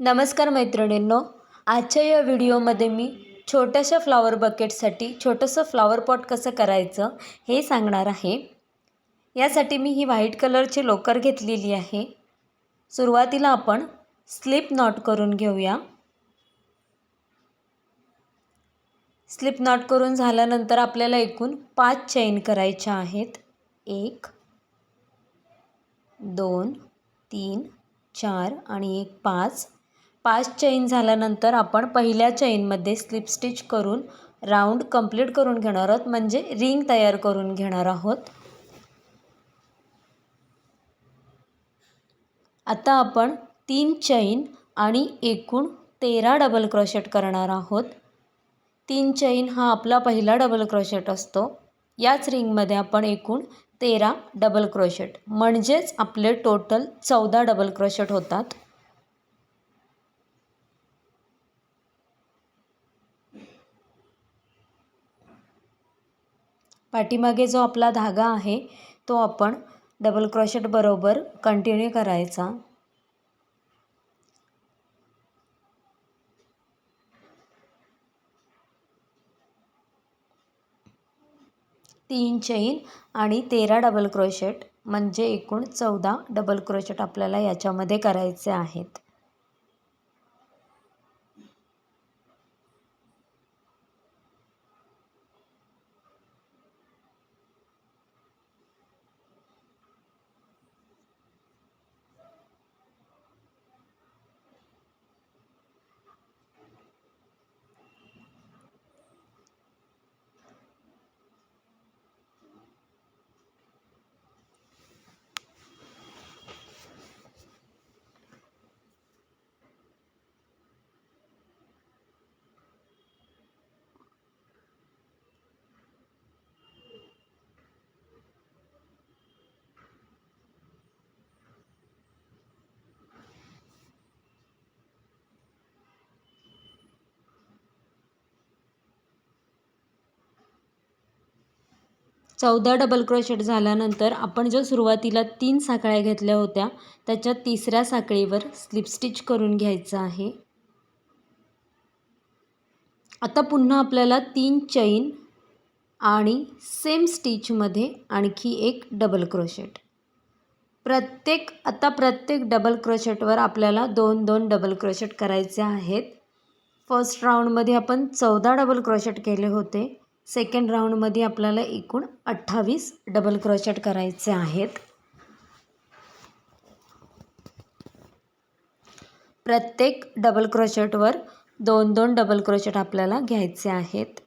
नमस्कार मैत्रिणींनो आजच्या या व्हिडिओमध्ये मी छोट्याशा फ्लॉवर बकेटसाठी छोटंसं फ्लॉवर पॉट कसं करायचं हे सांगणार आहे. यासाठी मी ही व्हाईट कलरची लोकर घेतलेली आहे. सुरुवातीला आपण स्लिप नॉट करून घेऊया. स्लिप नॉट करून झाल्यानंतर आपल्याला एकूण पाच चैन करायच्या आहेत. एक दोन तीन चार आणि एक पाच. पाच चैन झाल्यानंतर आपण पहिल्या चैनमध्ये स्लिप स्टिच करून राऊंड कंप्लीट करून घेणार आहोत. म्हणजे रिंग तयार करून घेणार आहोत. आता आपण तीन चैन आणि एकूण तेरा डबल क्रोशेट करणार आहोत. तीन चैन हा आपला पहिला डबल क्रोशेट असतो. याच रिंगमध्ये आपण एकूण तेरा डबल क्रोशेट. म्हणजेच आपले टोटल चौदा डबल क्रोशेट होतात. पाठीमागे जो आपला धागा आहे तो आपण डबल क्रोशेट बरोबर कंटिन्यू करायचा. तीन चैन आणि तेरा डबल क्रोशेट म्हणजे एकूण चौदा डबल क्रोशेट आपल्याला याच्यामध्ये करायचे आहेत. चौदा डबल क्रोशेट झाल्यानंतर आपण ज्या सुरुवातीला तीन साखळ्या घेतल्या होत्या त्याच्या तिसऱ्या साखळीवर स्लिप स्टिच करून घ्यायचं आहे. आता पुन्हा आपल्याला तीन चैन आणि सेम स्टिचमध्ये आणखी एक डबल क्रोशेट प्रत्येक आता प्रत्येक डबल क्रोशेटवर आपल्याला दोन दोन डबल क्रोशेट करायचे आहेत. फर्स्ट राऊंडमध्ये आपण चौदा डबल क्रोशेट केले होते. सेकंड राऊंडमध्ये आपल्याला एकूण अठ्ठावीस डबल क्रॉचेट करायचे आहेत. प्रत्येक डबल क्रोशेटवर दोन दोन डबल क्रॉचेट आपल्याला घ्यायचे आहेत.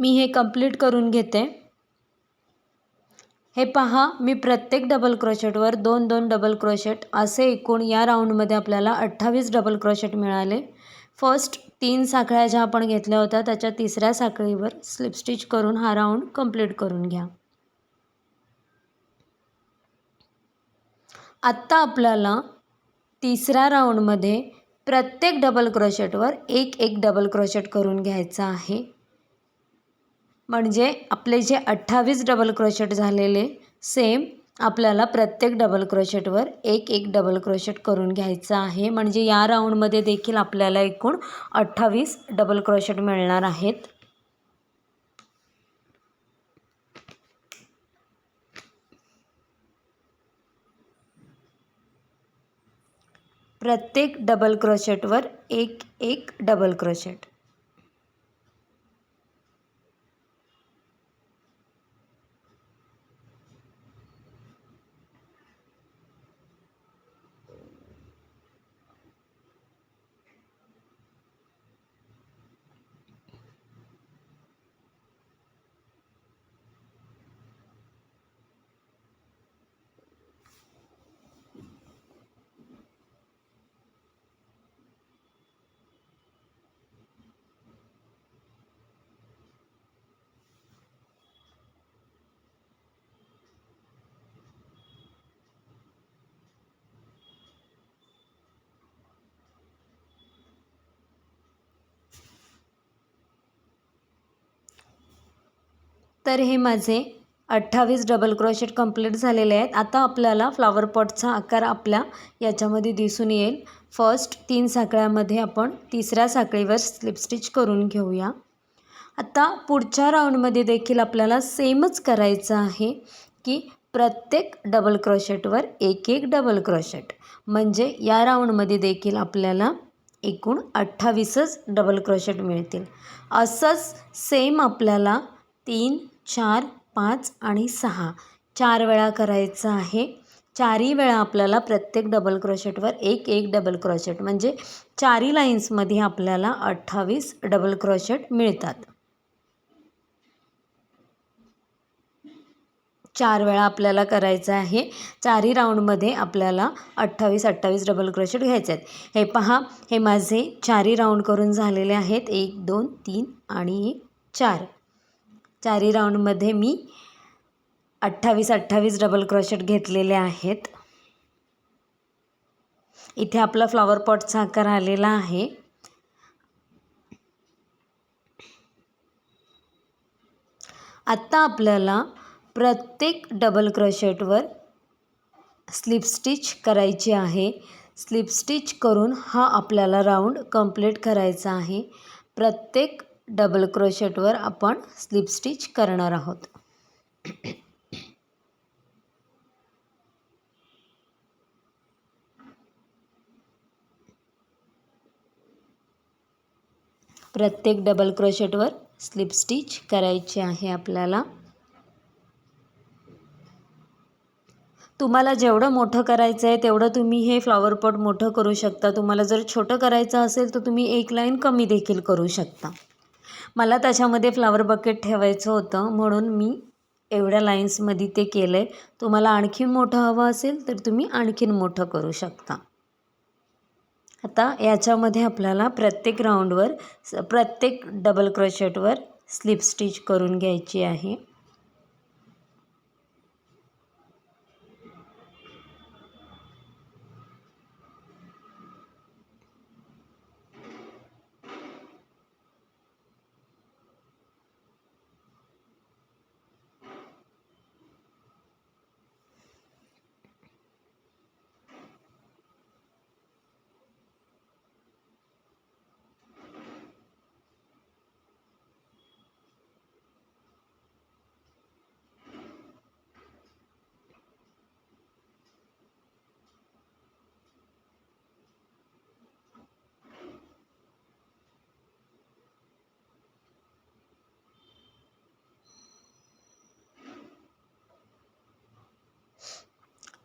मी हे कंप्लीट करून घेते. हे पहा मी प्रत्येक डबल क्रोशेटवर दोन दोन डबल क्रोशेट असे एकूण या राऊंडमध्ये आपल्याला अठ्ठावीस डबल क्रोशेट मिळाले. फर्स्ट तीन साखळ्या ज्या आपण घेतल्या होत्या त्याच्या तिसऱ्या साखळीवर स्लिप स्टिच करून हा राऊंड कंप्लीट करून घ्या. आत्ता आपल्याला तिसऱ्या राऊंडमध्ये प्रत्येक डबल क्रोशेटवर एक एक डबल क्रोशेट करून घ्यायचा आहे. म्हणजे आपले जे अठ्ठावीस डबल क्रोशेट झालेले सेम आपल्याला प्रत्येक डबल क्रोशेटवर एक एक डबल क्रोशेट करून घ्यायचं आहे. म्हणजे या राऊंडमध्ये देखील आपल्याला एकूण अठ्ठावीस डबल क्रोशेट मिळणार आहेत. प्रत्येक डबल क्रोशेटवर एक एक डबल क्रोशेट तर हे माझे अठ्ठावीस डबल क्रोशेट कंप्लीट झालेले आहेत. आता आपल्याला फ्लावर पॉटचा आकार आपल्या याच्यामध्ये दिसून येईल. फर्स्ट तीन साखळ्यामध्ये आपण तिसऱ्या साखळीवर स्लिप स्टिच करून घेऊया. आता पुढच्या राऊंडमध्ये देखील आपल्याला सेमच करायचं आहे की प्रत्येक डबल क्रोशेटवर एक एक डबल क्रोशेट म्हणजे या राऊंडमध्ये देखील आपल्याला एकूण अठ्ठावीसच डबल क्रोशेट मिळतील. असंच सेम आपल्याला तीन चार पाच आणि सहा. चार वेळा करायचं आहे. चारही वेळा आपल्याला प्रत्येक डबल क्रोशेटवर एक एक डबल क्रोशेट म्हणजे चारही लाईन्समध्ये आपल्याला अठ्ठावीस डबल क्रोशेट मिळतात. चार वेळा आपल्याला करायचं आहे. चारही राऊंडमध्ये आपल्याला अठ्ठावीस अठ्ठावीस डबल क्रोशेट घ्यायचे आहेत. हे पहा. हे माझे चारही राऊंड करून झालेले आहेत. एक दोन तीन आणि एक चार. चारी राऊंडमध्ये मी अठ्ठावीस अठ्ठावीस डबल क्रोशेट घेतलेले आहेत. इथे आपला फ्लॉवर पॉटचा आकार आलेला आहे. आत्ता आपल्याला प्रत्येक डबल क्रोशेटवर स्लिप स्टिच करायची आहे. स्लिप स्टिच करून हा आपल्याला राऊंड कंप्लीट करायचा आहे. प्रत्येक डबल क्रोशेटवर आपण स्लिप स्टिच करणार आहोत. प्रत्येक डबल क्रोशेटवर स्लिप स्टिच करायची आहे आपल्याला. तुम्हाला जेवढं मोठं करायचं आहे तेवढं तुम्ही हे फ्लॉवर पॉट मोठं करू शकता. तुम्हाला जर छोटं करायचं असेल तर तुम्ही एक लाईन कमी देखील करू शकता. मला त्याच्यामध्ये फ्लावर बकेट ठेवायचं होतं. म्हणून मी एवढ्या लाईन्समध्ये ते केलं आहे तुम्हाला आणखीन मोठं हवं असेल तर तुम्ही आणखीन मोठं करू शकता. आता याच्यामध्ये आपल्याला प्रत्येक राऊंडवर प्रत्येक डबल क्रोशेटवर स्लिप स्टिच करून घ्यायची आहे.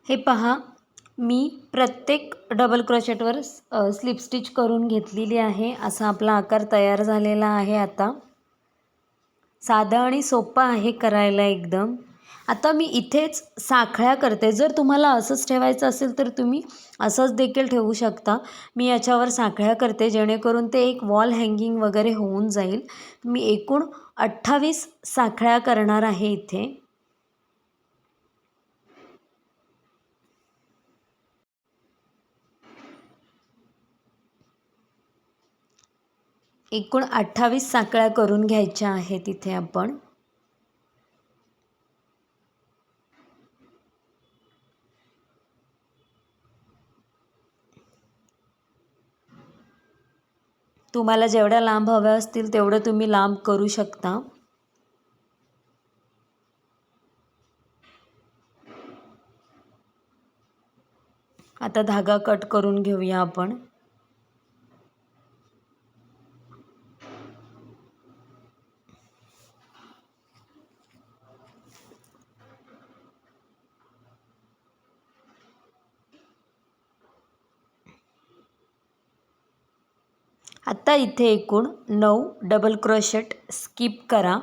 हे पहा मी प्रत्येक डबल क्रोशेटवर स्लिप स्टिच करून घेतलेली आहे. असा आपला आकार तयार झालेला आहे आता. साधा आणि सोपा आहे करायला एकदम. आता मी इथेच साखळ्या करते. जर तुम्हाला असंच ठेवायचं असेल तर तुम्ही असंच देखील ठेवू शकता. मी याच्यावर साखळ्या करते जेणेकरून ते एक वॉल हँगिंग वगैरे होऊन जाईल. मी एकूण अठ्ठावीस साखळ्या करणार आहे इथे. एकूण अठ्ठावीस साकळ्या करून घ्यायच्या आहेत इथे आपण. तुम्हाला जेवढ्या लांब हव्या असतील तेवढं तुम्ही लांब करू शकता. आता धागा कट करून घेऊया आपण. आत्ता इथे एकूण नऊ डबल क्रोशेट स्किप करा.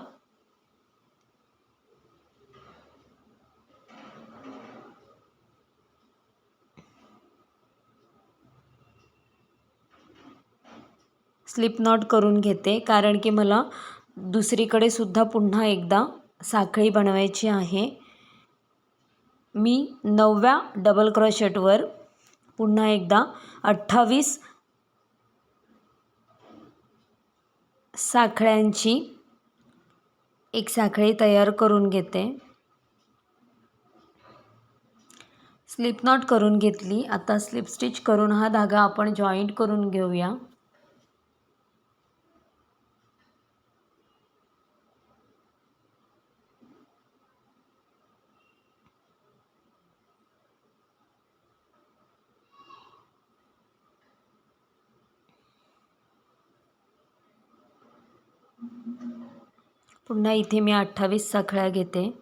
स्लिप नॉट करून घेते कारण की मला दुसरीकडे सुद्धा पुन्हा एकदा साखळी बनवायची आहे. मी नवव्या डबल क्रोशेटवर पुन्हा एकदा अठ्ठावीस साखळ्यांची एक साखळी तयार करून घेते. स्लिप नॉट करून घेतली. आता स्लिप स्टिच करून हा धागा आपण जॉईंट करून घेऊया. पुन्हा इथे मी अठ्ठावीस साखळ्या घेते.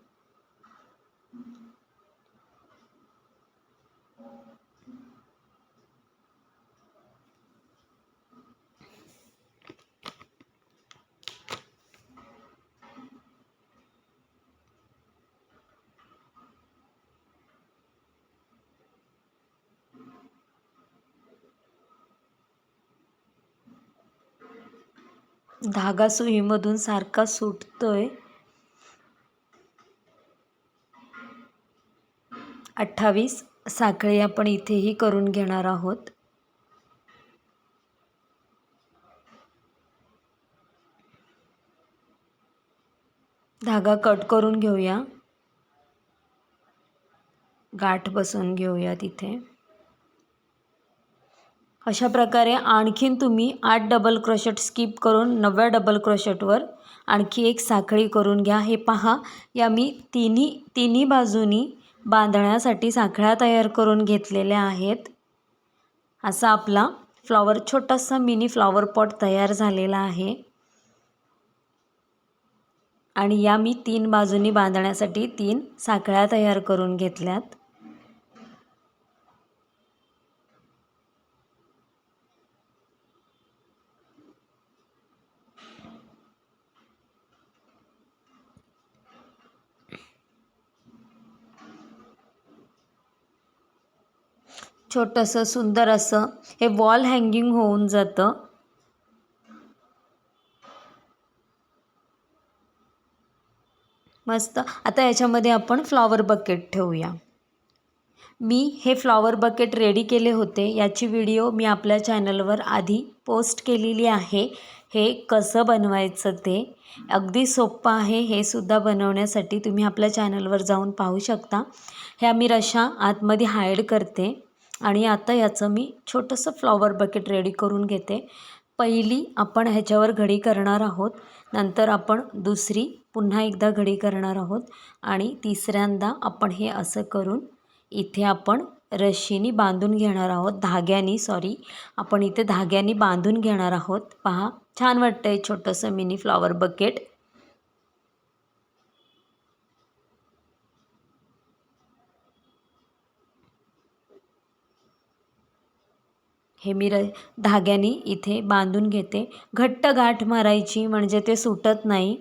धागा सुईमधून सारखा सुटतोय. अठ्ठावीस. साखळी आपण इथेही करून घेणार आहोत. धागा कट करून घेऊया. गाठ बसवून घेऊया तिथे. अशा प्रकारे आणखीन तुम्ही आठ डबल क्रोशट स्किप करून नवव्या डबल क्रोशटवर आणखी एक साखळी करून घ्या. हे पहा. या मी तिन्ही तिन्ही बाजूनी बांधण्यासाठी साखळ्या तयार करून घेतलेल्या आहेत. असा आपला फ्लॉवर छोटासा मिनी फ्लॉवर पॉट तयार झालेला आहे. आणि या मी तीन बाजूनी बांधण्यासाठी तीन साखळ्या तयार करून घेतल्यात. छोटंसं सुंदर असं हे वॉल हँगिंग होऊन जातं. मस्त. आता याच्यामध्ये आपण फ्लॉवर बकेट ठेवूया. मी हे फ्लॉवर बकेट रेडी केले होते. याची व्हिडिओ मी आपल्या चॅनलवर आधी पोस्ट केलेली आहे. हे कसं बनवायचं ते अगदी सोपं आहे. हे सुद्धा बनवण्यासाठी तुम्ही आपल्या चॅनलवर जाऊन पाहू शकता. ह्या मी रशा आतमध्ये हायड करते. आणि आता याचं मी छोटंसं फ्लॉवर बकेट रेडी करून घेते. पहिली आपण ह्याच्यावर घडी करणार आहोत. नंतर आपण दुसरी पुन्हा एकदा घडी करणार आहोत. आणि तिसऱ्यांदा आपण हे असं करून इथे आपण रशीनी बांधून घेणार आहोत. धाग्यानी सॉरी आपण इथे धाग्यानी बांधून घेणार आहोत. पहा छान वाटतं आहे छोटंसं मिनी फ्लॉवर बकेट हे मी र धाग्याने इथे बांधून घेते. घट्ट गाठ मारायची म्हणजे ते सुटत नाही.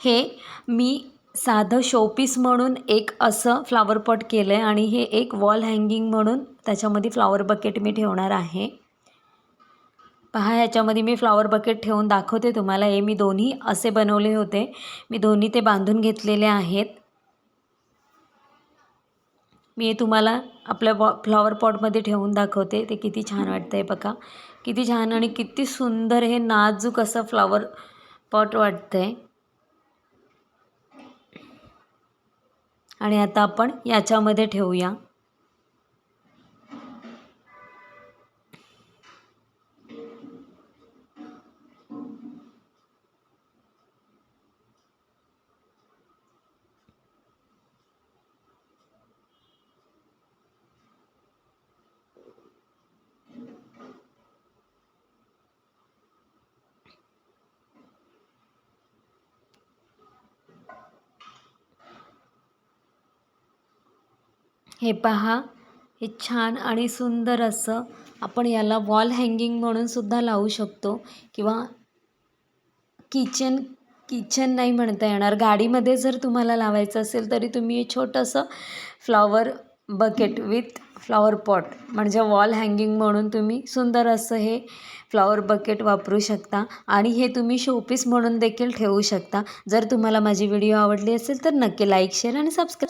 हे मी साधं शोपीस म्हणून एक असं फ्लावर पॉट केलं आहे आणि हे एक वॉल हँगिंग म्हणून त्याच्यामध्ये फ्लावर बकेट मी ठेवणार आहे. पहा ह्याच्यामध्ये मी फ्लॉवर बकेट ठेवून दाखवते तुम्हाला. हे मी दोन्ही असे बनवले होते. मी दोन्ही ते बांधून घेतलेले आहेत. मी तुम्हाला आपल्या बॉ फ्लॉवर पॉटमध्ये ठेवून दाखवते. ते किती छान वाटतं आहे बघा. किती छान आणि किती सुंदर हे नाजूक असं फ्लॉवर पॉट वाटतं आहे आणि आता आपण याच्यामध्ये ठेवूया. हे पहा हे छान आणि सुंदर असं आपण याला वॉल हँगिंग म्हणून सुद्धा लावू शकतो. किंवा किचन किचन नाही म्हणता येणार. गाडीमध्ये जर तुम्हाला लावायचं असेल तरी तुम्ही हे छोटंसं flower bucket with flower pot म्हणजे वॉल हँगिंग म्हणून तुम्ही सुंदर असं हे फ्लॉवर बकेट वापरू शकता. आणि हे तुम्ही शोपीस म्हणून देखील ठेवू शकता. जर तुम्हाला माझी व्हिडिओ आवडली असेल तर नक्की लाईक शेअर आणि सबस्क्राईब